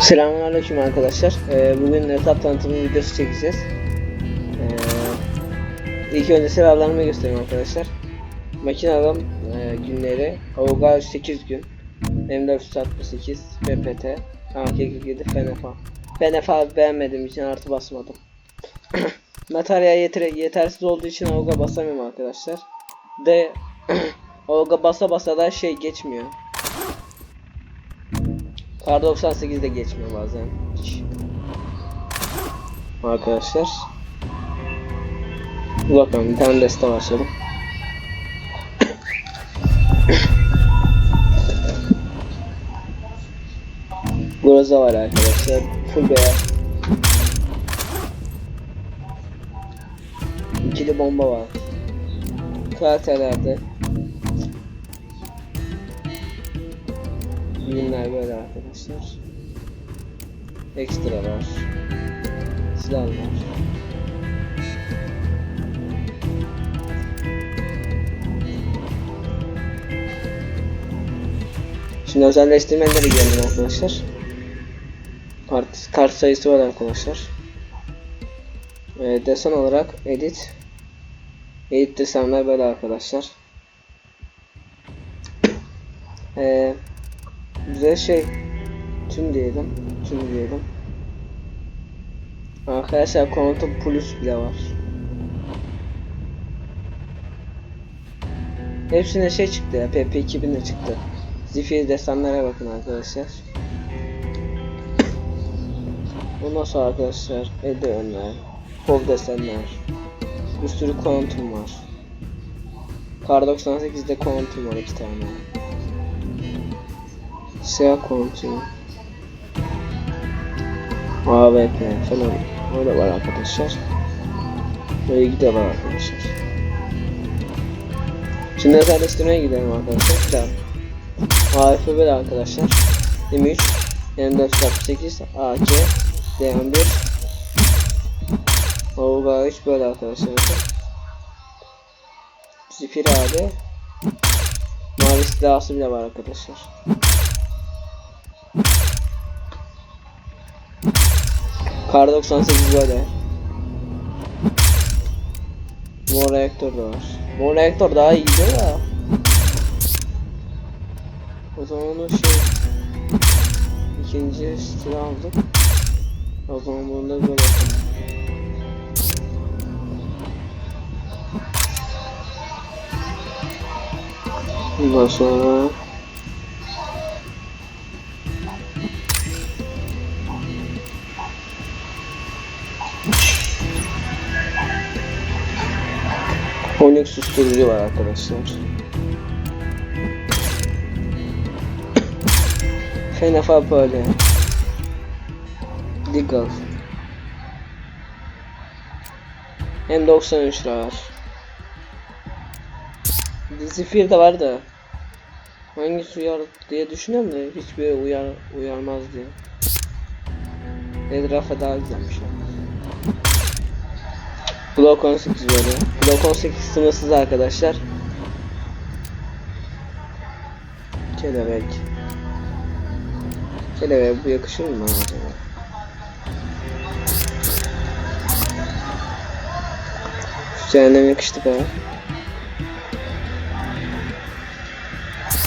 Selamünaleyküm arkadaşlar. Ee, bugün etap tanıtımı videosu çekeceğiz. Ee, ilk önce silahlarımı göstereyim arkadaşlar. Makine e, günleri Avuga 8 gün M468 PPT AK47 FNFA FNFA beğenmediğim için artı basmadım. Materyal yeter yetersiz olduğu için Avuga basamıyorum arkadaşlar. De Avuga basa basa da şey geçmiyor. Kar 98'de geçmiyor bazen. Hiç. Arkadaşlar. Bakalım bir tane deste başladım. Groza var arkadaşlar. Full beyaz. İkili bomba var. Karakterlerde Ürünler böyle arkadaşlar. Ekstra var. Silah var. Şimdi özelleştirmelere geldim arkadaşlar. Kart, kart sayısı var arkadaşlar. Ee, desen olarak edit. Edit desenler böyle arkadaşlar. Ee, bize şey. Tüm diyelim tüm diyelim. Arkadaşlar Quantum Plus bile var. Hepsine şey çıktı ya PP2000 de çıktı. Zifiri desenlere bakın arkadaşlar. Ondan sonra arkadaşlar elde önler Kov desenler Bir sürü Quantum var. Kar 98'de Quantum var iki tane Siyah kontrol. AWP falan öyle var arkadaşlar. Böyle var arkadaşlar. Şimdi özelleştirmeye gidelim arkadaşlar. AWP böyle arkadaşlar. M3 M468 AK DM1 Avuga 3 böyle arkadaşlar. Zifir abi Mavi silahsı bile var arkadaşlar. Kar 98 böyle. Mor reaktör de var. Mor reaktör daha iyi gidiyor da. O zaman onu şey ikinci silah aldık. O zaman bunu da böyle. Ondan sonra susturucu var arkadaşlar. Fenafa böyle. Deagle. Hem 93 var. Zifir de var da. Hangisi uyar diye düşünüyorum da hiçbir uyar uyarmaz diye. Etrafa daha güzelmiş. Glock 18 böyle. Glock 18 sınırsız arkadaşlar. Kelebek. Kelebek bu yakışır mı acaba? Şu cehennem yakıştı be.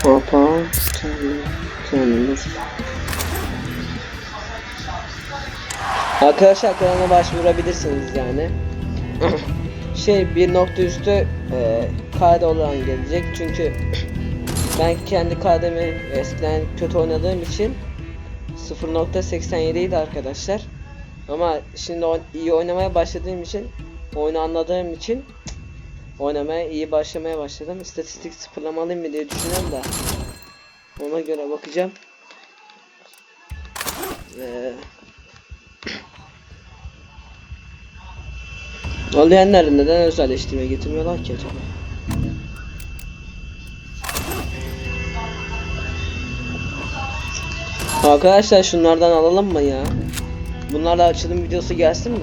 Hoppa. Kendimiz. Arkadaşlar kanala başvurabilirsiniz yani. şey bir nokta üstü e, KD olan gelecek. Çünkü ben kendi KD'mi eskiden kötü oynadığım için 0.87 idi arkadaşlar. Ama şimdi iyi oynamaya başladığım için oyunu anladığım için oynamaya iyi başlamaya başladım. İstatistik sıfırlamalıyım mı diye düşünüyorum da ona göre bakacağım. Eee Olayanlar neden özelleştirme getirmiyorlar ki acaba? Arkadaşlar şunlardan alalım mı ya? Bunlarla açılım videosu gelsin mi?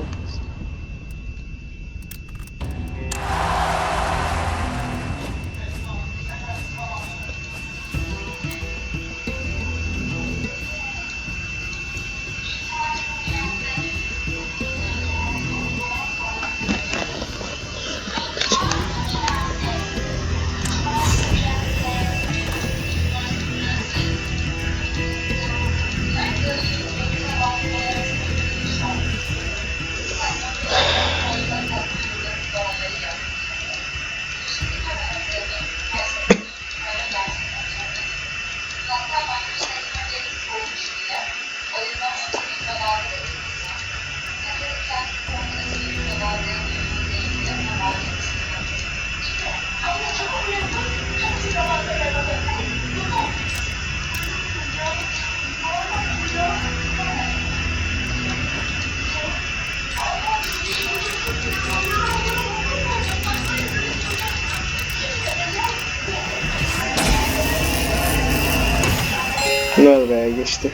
Be geçti.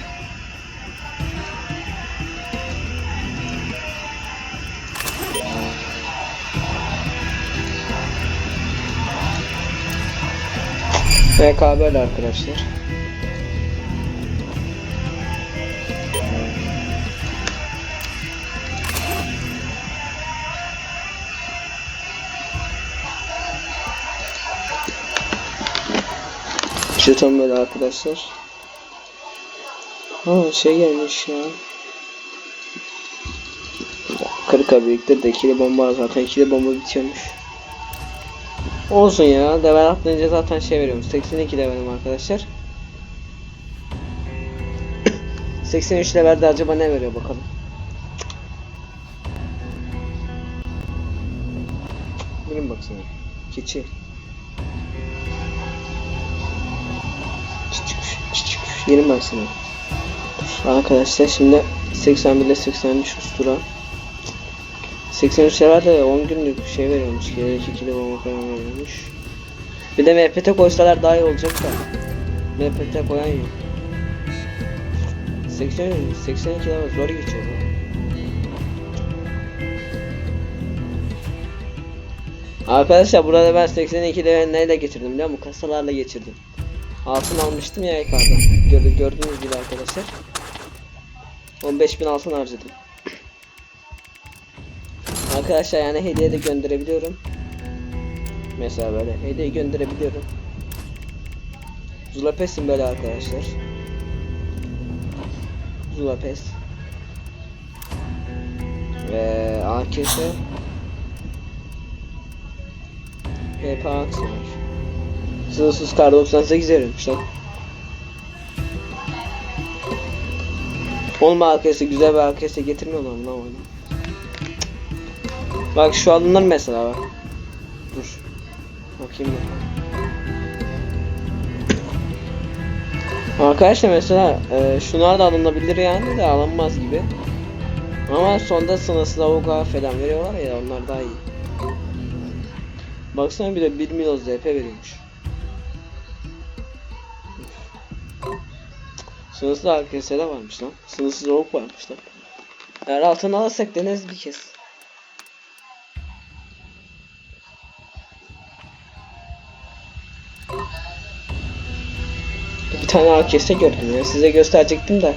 Böyle arkadaşlar. Jeton böyle arkadaşlar. Ha şey gelmiş ya. Kırıka birlikte de ikili bomba zaten ikili bomba bitiyormuş. Olsun ya level atlayınca zaten şey veriyormuş 82 levelim arkadaşlar. 83 levelde acaba ne veriyor bakalım. Bilin baksana. Keçi. Çık çık çık. Gelin baksana. Arkadaşlar şimdi 81 ile 85 ustura. 83 herhalde 10 günlük şey veriyormuş. Gelecek 2 bomba falan veriyormuş. Bir de MPT koysalar daha iyi olacak da. MPT koyan yok. 80 82 lira zor geçiyor bu. Arkadaşlar burada ben 82 lira neyle geçirdim biliyor musun? Kasalarla geçirdim. Altın almıştım ya yukarıdan. Gördü, gördüğünüz gibi arkadaşlar. 15.000 altın harcadım. Arkadaşlar yani hediye de gönderebiliyorum. Mesela böyle hediye gönderebiliyorum. Zulapes'im böyle arkadaşlar. Zulapes. Ve AKS. HP Aksi var. Sınırsız kar 98 veriyormuş lan. Oğlum AKS güzel bir AKS getirmiyorlar mı lan oyunu? Bak şu alınır mesela bak. Dur. Bakayım ben. Arkadaşlar mesela e, şunlar da alınabilir yani de alınmaz gibi. Ama sonda sınırsız avuga falan veriyorlar ya onlar daha iyi. Baksana bir de 1 milyon ZP veriyormuş. Sınırsız AKS'de varmış lan. Sınırsız avuk varmış lan. Eğer altın alırsak deneriz bir kez. Bir tane AKS gördüm ya. Size gösterecektim de.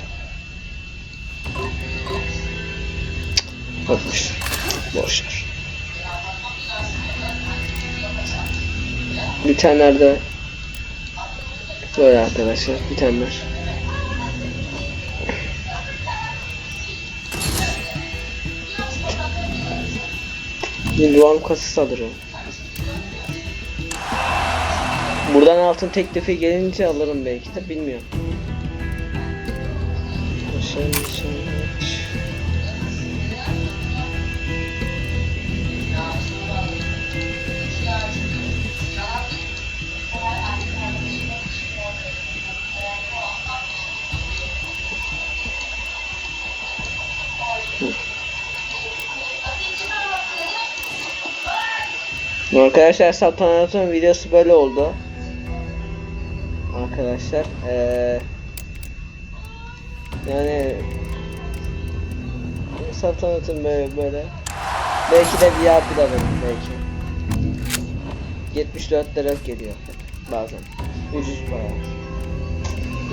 Cık, Yokmuş. Boş ver. Bir tane de böyle arkadaşlar. Bir taneler. Bir duvar kasası alırım. Buradan altın teklifi gelince alırım belki de bilmiyorum. Aşağı aşağı Arkadaşlar saltanatın videosu böyle oldu. Arkadaşlar eee yani saltanatın böyle böyle belki de VIP de alırım belki 74 lira geliyor bazen ucuz para.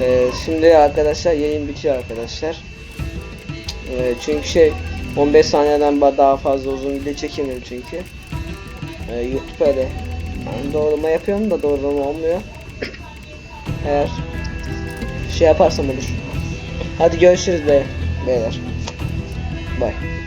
Eee, şimdi arkadaşlar yayın bitiyor arkadaşlar. Eee, çünkü şey 15 saniyeden daha fazla uzun video çekemiyorum çünkü. Ee, YouTube. Yani doğrulama yapıyorum da doğrulama olmuyor. Eğer şey yaparsam olur. Hadi görüşürüz be beyler. Bye.